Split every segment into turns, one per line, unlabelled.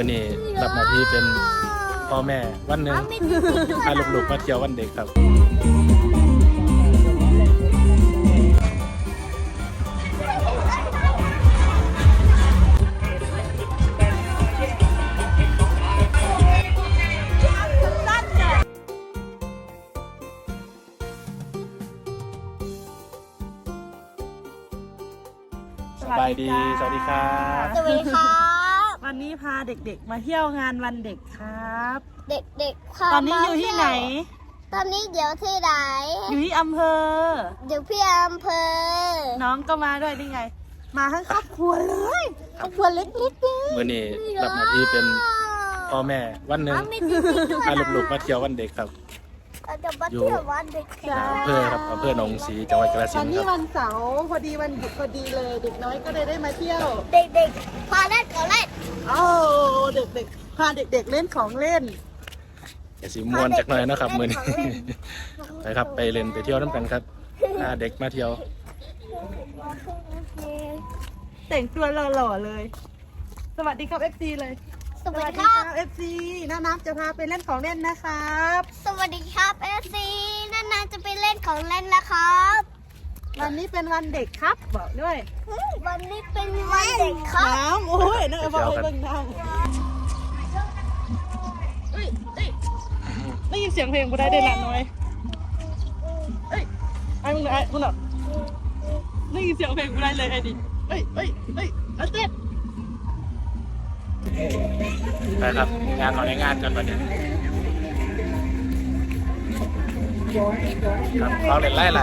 วันนี้รับหน้าที่เป็นพ่อแม่วันหนึ่งพาลูกๆมาเที่ยววันเด็กครับสบายดี สวัสดีครับ
สวัสดีครับ
วันนี้พาเด็กๆ มาเที่ยวงานวันเด็กครับ
เด็กๆเข้า
ตอนนี้อยู่ที่ไหน
ตอนนี้เดี๋ยวที่ไหน
อยู่ที่อำเภอ
เดี๋ยวพี่อำเภอ
น้องก็มาด้วยนี่ไง มาทั้งครอบครัวเลยครอบครัวเล็กๆเลย
วันนี้รับหน้าที่เป็นพ่อแม่วันหนึ่ง
อ้าวมีจริงๆด้วย
พาลูกๆมาเที่ยววันเด็กครับ
เราจะมาเที่ยววันเด็ก
อำเภอครับอำเภอหนองศรีจังหวัดกาฬสิ
ตอนน
ธุ์
นี้
ครับ
วันเสาร์พอดีวันหยุดพอดีเลย เด็กน้อยก็เลยได้มาเที่ยว
เด็กๆพาเล่นกับเล่น
โอ้เด็กๆพาเด็กๆเล่นของเล่น
อย่าสีมวนจากหน่อยนะครับมือนี้ไปครับไปเล่นไปเที่ยวน้ำกันครับพาเด็กมาเที่ยว
แต่งตัวหล่อๆเลย สวัสดีครับ FC เลย
สวัสดีครับ
FC น้าน้ำจะพาไปเล่นของเล่นนะครับ
สวัสดีครับเอซีนานๆจะไปเล่นของเล่นนะครับ
วันนี้เป็นวันเด็กครับบอกด้วย
วันนี้เป็นวันเด็กครับ
น้ำโอ้ยน้องบอกเลยเบิ่งน้ำเอ้ยเอ้ยได้ยินเสียงเพลงกูได้ได้ละน้อยเอ้ยไอ้มึงไอ้มึงหรอได้ยินเสียงเพลงกูได้เลยไอ้ดิเอ้ยเอ้ยเอ้ยเอาเต้น
ไปครับงานของในงานกันวันนี้ครับเราเล่นไล่ไหล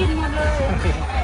Ini.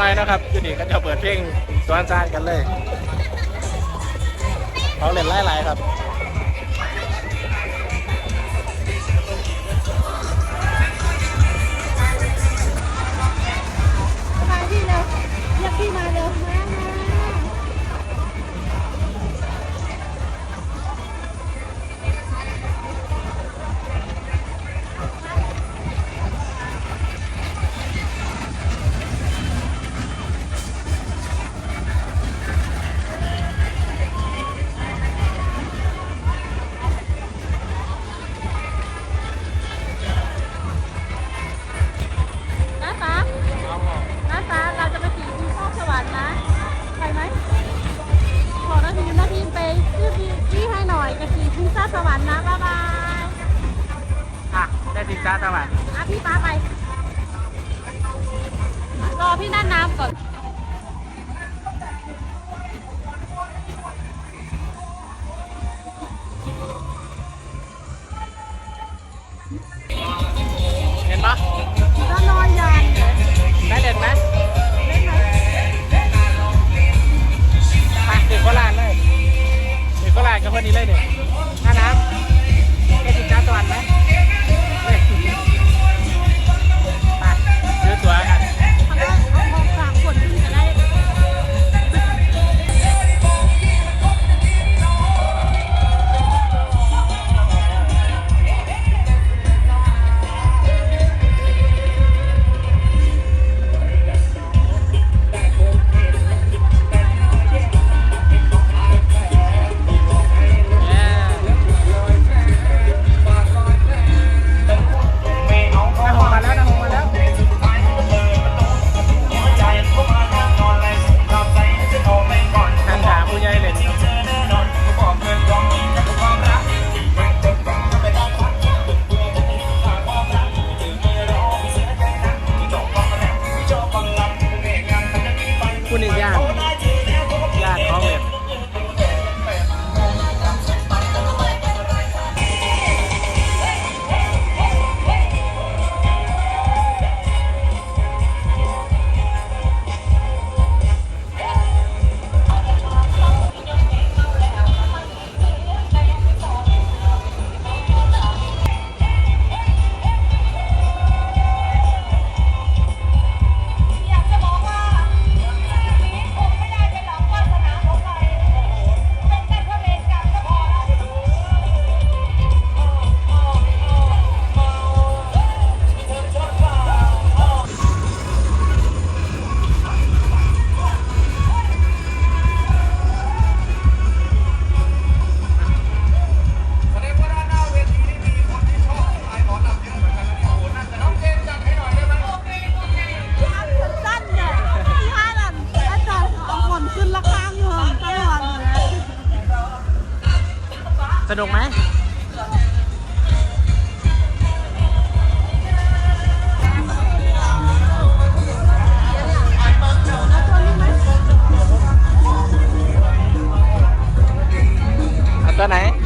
น้อยนะ
ครับอยู่นี่ก็
จะเปิ
ดเพลงสวนซานกันเลยเขาเล่นไล่า
ยๆครับพี่มาเลยาบา
อะ
พี่ป้าไป รอพี่ด้านน้ำก่อน
เห็นปะ
ก็นอนยันเลย
ได้เด็ดไหม
ไป
เด็กโคราชเลยเด็กโคราชกับคนนี้เลยเนี่ย นุก
ไห
มตั
วไหน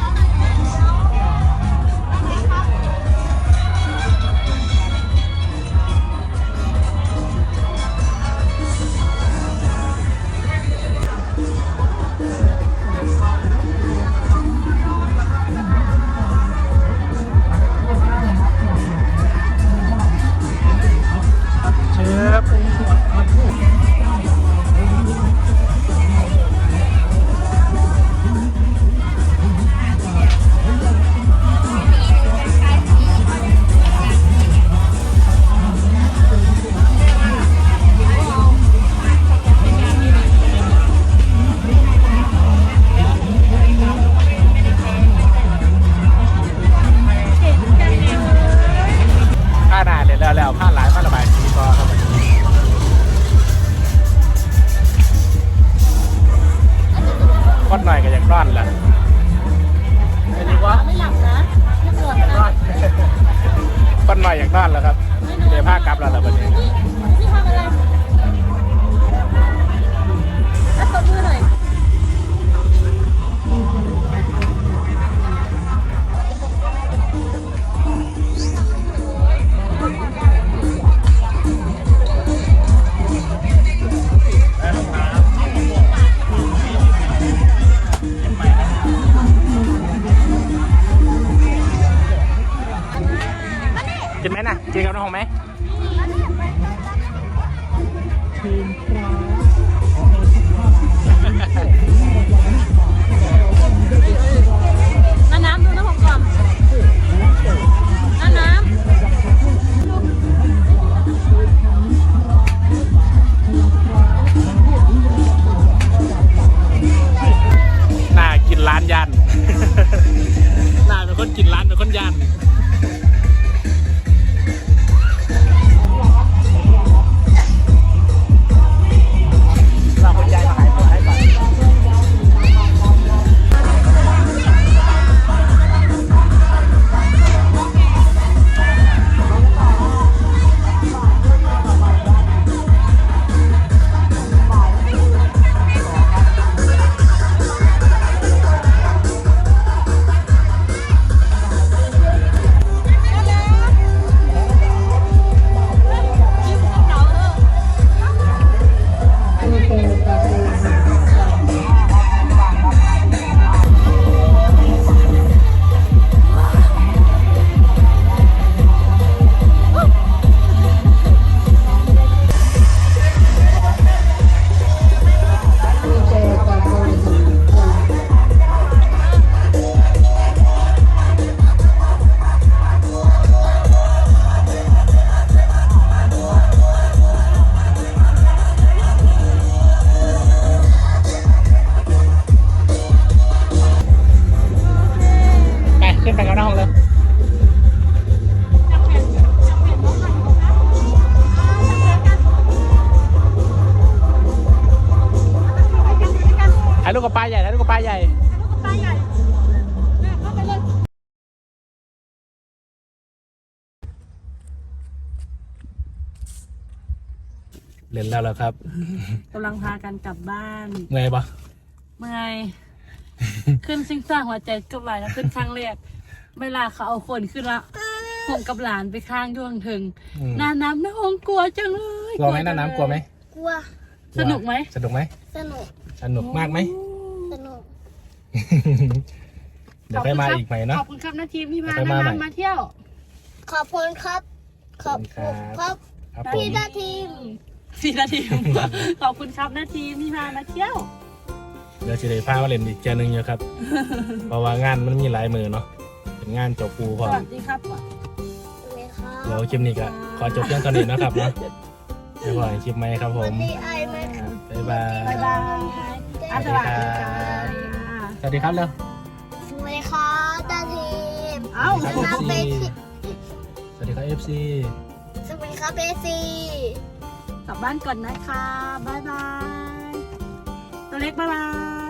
เล่นแล้วเหรอครับ
กำลังพากันกลับบ้าน
เมื่อยปะ
เมื่อยขึ้นซิงซ่าหัวใจกับหลายนะขึ้นครั้งแรกเวลาเขาเอาคนขึ้นละหงกับหลานไปข้างย่วงถึง
อืม
หน้าน้ำน้าหงกลัวจังเลย
กลัวไหมห
จั
น้างน้ำกลัวไหม
กลัว
สนุกไหม
สนุกไหม
สนุก
สนุกมากไหม
สนุก
เดี๋ยวไปมาอีกไหมเนาะ
ขอบคุณครับนาทีมที่พา
เดี๋ยวไปมาใหม่
น้ำมาเที่ยว
ขอบคุณครับ ขอบคุณครับ
ครับผม
พี่นาทีม
สี่นาทีขอบคุณครับนาทีมที่พามาเที่ยว
เดี๋ยวจะได้พามาเล่นอีกเจอหนึ่งเยอะครับ เพราะว่างานมันมีหลายมือเนาะเป็นงานจบปูพ
ส
ร้อม
วัสดีครับ
สวัสดีครับ
เดี๋ยวคลิปนี้ก็ขอจบเพียงเท่านี้นะครับเนาะไปพอกันคลิปไหมครับ
ส
ผ
วัส
ม
ดีไอไหมครับ
บ๊ายบาย
บ๊ายบายอะสวัสดีค่ะ
สวัสดีครับเร็ว
สวัสดีครับนาทีม
เอ้า
สวัส
น้ำ
ดี
เป็น
สวัสดีครับ FC
สวัสดีครับเบซี
กลับบ้านก่อนนะคะ บ๊ายบาย ตัวเล็กบ๊ายบาย